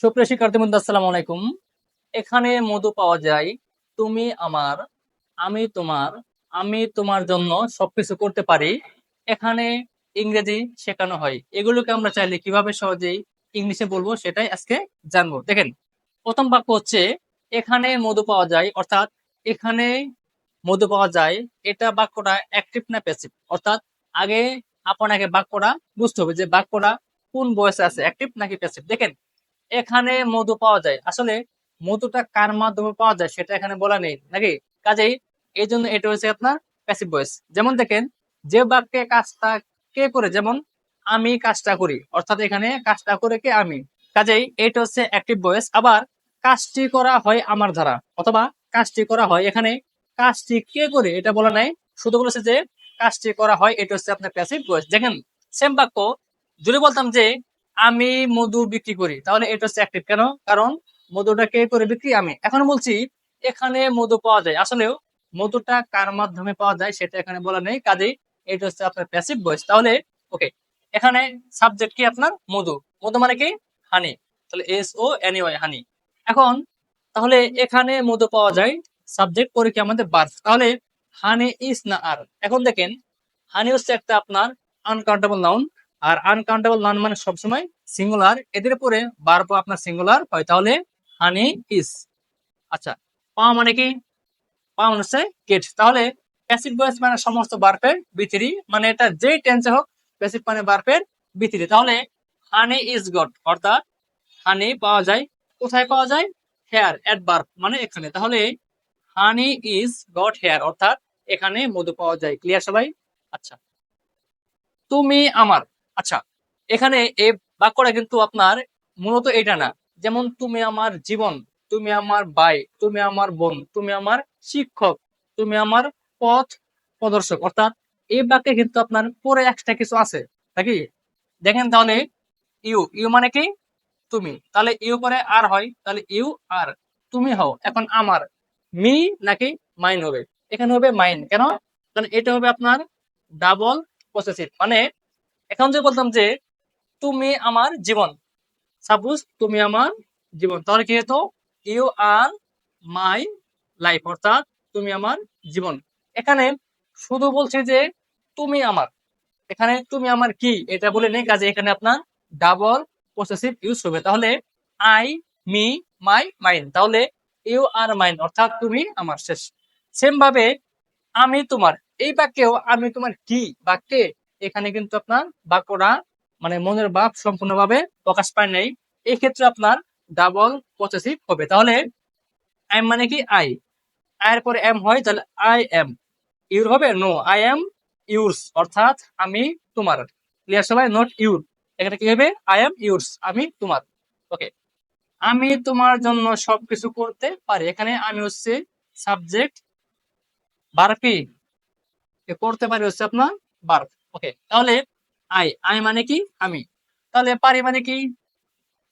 সুপ্রিয় শিক্ষার্থী বন্ধু, আসসালামু আলাইকুম। এখানে মধু পাওয়া যায়, তুমি আমার, আমি তোমার আমি তোমার জন্য সবকিছু করতে পারি। এখানে ইংরেজি শেখানো হয়। এগুলোকে আমরা চাইলে কীভাবে সহজেই ইংলিশে বলব সেটাই আজকে জানব। দেখেন, প্রথম বাক্য হচ্ছে, এখানে মধু পাওয়া যায়, অর্থাৎ এখানে মধু পাওয়া যায়, এটা বাক্যটা অ্যাক্টিভ না প্যাসিভ অর্থাৎ আগে আপনাকে বাক্যটা বুঝতে হবে যে বাক্যটা কোন বয়সে আছে অ্যাক্টিভ নাকি প্যাসিভ দেখেন এখানে মধু পাওয়া যায়। আসলে মধুটা কার মাধ্যমে পাওয়া যায় সেটা এখানে বলা নেই, নাকি? কাজেই এই জন্য এটা হচ্ছে আপনার প্যাসিভ ভয়েস যেমন দেখেন, যে বাক্যে কাজটা কে করে, যেমন আমি কাজটা করি, অর্থাৎ এখানে কাজটা করে কে আমি? কাজেই এটা হচ্ছে অ্যাক্টিভ ভয়েস আবার কাজটি করা হয় আমার দ্বারা, অথবা কাজটি করা হয় এখানে কাজটি কে করে, এটা বলা নাই। শুধু বলেছে যে কাজটি করা হয়, এটা হচ্ছে আপনার প্যাসিভ ভয়েস দেখেন সেম বাক্য, যদি বলতাম যে আমি মধু বিক্রি করি। তাহলে এটা হচ্ছে অ্যাক্টিভ কেন? কারণ মধুটা কে করে বিক্রি? আমি। এখন বলছি, এখানে মধু পাওয়া যায়। আসলেও মধুটা কার মাধ্যমে পাওয়া যায় সেটা এখানে বলা নেই। কাজেই এটা হচ্ছে আপনার প্যাসিভ ভয়েস তাহলে ওকে এখানে সাবজেক্ট কি আপনার? মধু। মধু মানে কি? হানি তাহলে S O N Y honey এখন, তাহলে এখানে মধু পাওয়া যায়। সাবজেক্ট পরে কি আমাদের? বার্থ তাহলে হানি ইজ না আর এখন দেখেন হানি হচ্ছে একটা আপনার আনকাউন্টেবল নাউন আর আনকাউন্টেবল নাউন মানে সবসময় সিঙ্গুলার এদের পরে বারব আপনার সিঙ্গুলার হয়, তাহলে হানি ইজ আচ্ছা পাওয়া মানে কি? পাওয়া মানে হচ্ছে গেট তাহলে প্যাসিভ ভয়েস মানে সমস্ত বার্পের ভিতরি মানে এটা যেই টেন্সে হোক প্যাসিভ মানে বার্পের ভিতরি। তাহলে হানি ইজ গট অর্থাৎ হানি পাওয়া যায়। কোথায় পাওয়া যায়? হেয়ার এট বার্প মানে এখানে। তাহলে হানি ইজ গট হেয়ার অর্থাৎ এখানে মধু পাওয়া যায়। ক্লিয়ার সবাই? আচ্ছা তুমি আমার। আচ্ছা এখানে এই বাক্যটা কিন্তু আপনার মূলত এটা না। যেমন, তুমি আমার জীবন, তুমি আমার ভাই, তুমি আমার বোন, তুমি আমার শিক্ষক, তুমি আমার পথ প্রদর্শক। অর্থাৎ এই বাক্যে কিন্তু আপনার পরে একটা কিছু আছে। নাকি? দেখেন তাহলে, ইউ। ইউ মানে কি? তুমি। তাহলে, ইউ পরে আর হয়। তাহলে, ইউ আর তুমি হও। এখন আমার, মি নাকি মাইন হবে। এখানে হবে মাইন কেন? এটা হবে আপনার ডাবল পসেসিভ মানে এখন যে বলতাম যে তুমি আমার জীবন। সাপোজ তুমি আমার জীবন। তাহলে কি হতো? ইউ আর মাই লাইফ অর্থাৎ তুমি আমার জীবন। এখানে শুধু বলছে যে তুমি আমার। এখানে তুমি আমার কি? এটা বলে নেই, কাজে এখানে আপনার ডাবল পসেসিভ ইউজ হবে। তাহলে আই মি মাই মাইন তাহলে ইউ আর মাইন অর্থাৎ তুমি আমার। শেষ। সেম ভাবে আমি তোমার। এই বাক্যেও আমি তোমার কি? বাক্যে এখানে কিন্তু আপনার বাক্যটা মানে মনের ভাব সম্পূর্ণভাবে প্রকাশ পায় নাই। এই ক্ষেত্রে আপনার ডাবল পসেসিভ হবে। তাহলে আই মানে কি? আই আয়ের পরে এম হয়, তাহলে আই এম ইউর হবে? নো আই এম ইউরস অর্থাৎ আমি তোমার। ক্লিয়ার সবাই? নট ইউর এখানে কি হবে? আই এম ইউরস আমি তোমার। ওকে আমি তোমার জন্য সবকিছু করতে পারি। এখানে আমি হচ্ছে সাবজেক্ট বারপি করতে পারি হচ্ছে আপনার বার্ব ওকে তাহলে আই আই মানে কি? আমি। তাহলে পারি মানে কি?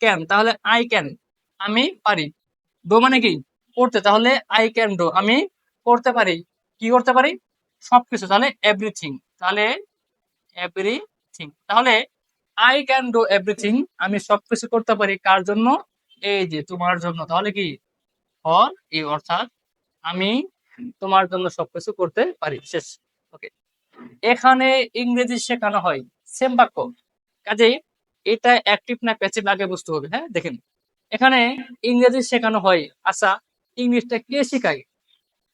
ক্যান তাহলে আই ক্যান আমি পারি। ডো মানে কি? করতে। তাহলে আই ক্যান ডো আমি করতে পারি। কি করতে পারি? সবকিছু। তাহলে এভরিথিং তাহলে এভরিথিং তাহলে আই ক্যান ডু এভরিথিং আমি সবকিছু করতে পারি। কার জন্য? এই যে তোমার জন্য। তাহলে কি? ফর এই অর্থাৎ আমি তোমার জন্য সবকিছু করতে পারি। শেষ। ওকে এখানে ইংরেজি শেখানো হয়। সেম বাক্য। কাজেই এটা অ্যাক্টিভ না প্যাসিভ আগে বুঝতে হবে হ্যাঁ? দেখেন, এখানে ইংরেজি শেখানো হয়। আচ্ছা ইংলিশটা কে শেখায়?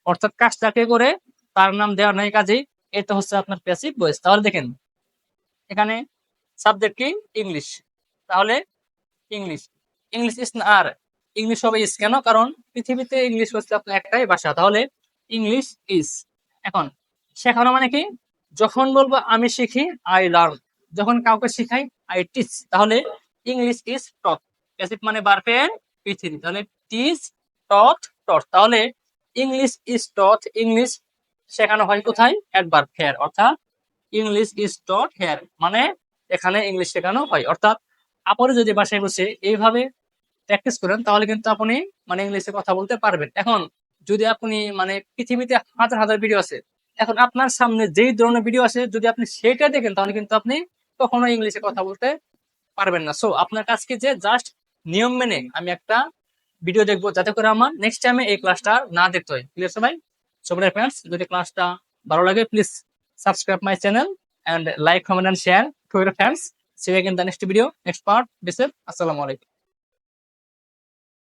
অর্থাৎ কাজটা কে করে? তার নাম দেওয়া নাই কাজেই। এটা হচ্ছে আপনার প্যাসিভ ভয়েস তাহলে দেখেন, এখানে সাবজেক্ট কি? ইংলিশ তাহলে ইংলিশ ইংলিশ ইস না আর। ইংলিশ হবে ইস কেন? কারণ পৃথিবীতে ইংলিশ হচ্ছে আপনার একটাই ভাষা। তাহলে ইংলিশ ইস এখন, শেখানো মানে কি? যখন বলব আমি শিখি আই লার্ন যখন কাউকে শিখাই আই টিচ তাহলে ইংলিশ ইজ টট প্যাসিভ মানে বারপের পৃথিবী তাহলে টিচ টট টট তাহলে ইংলিশ ইজ টট ইংলিশ শেখানো হয় কোথায়? অ্যাডভার্ব হেয়ার অর্থাৎ ইংলিশ ইজ টট হেয়ার মানে এখানে ইংলিশ শেখানো হয়। অর্থাৎ আপনি যদি বাসায় বসে এইভাবে প্র্যাকটিস করেন, তাহলে কিন্তু আপনি মানে ইংলিশে কথা বলতে পারবেন। এখন যদি আপনি মানে পৃথিবীতে হাজার হাজার ভিডিও আছে এখন আপনার সামনে যেই ধরনের ভিডিও আছে যদি আপনি সেটা দেখেন, তাহলে কিন্তু আপনি কখনো ইংলিশে কথা বলতে পারবেন না। সো আপনার কাছে যে জাস্ট নিয়ম মেনে আমি একটা ভিডিও দেখব, যাতে করে আমার নেক্সট টাইমে এই ক্লাসটা না দেখতে হয়। ক্লিয়ার সবাই? সবাই ফ্রেন্ডস যদি ক্লাসটা ভালো লাগে please subscribe my channel and like comment and share to your friends see you the next video next part this আসসালামু আলাইকুম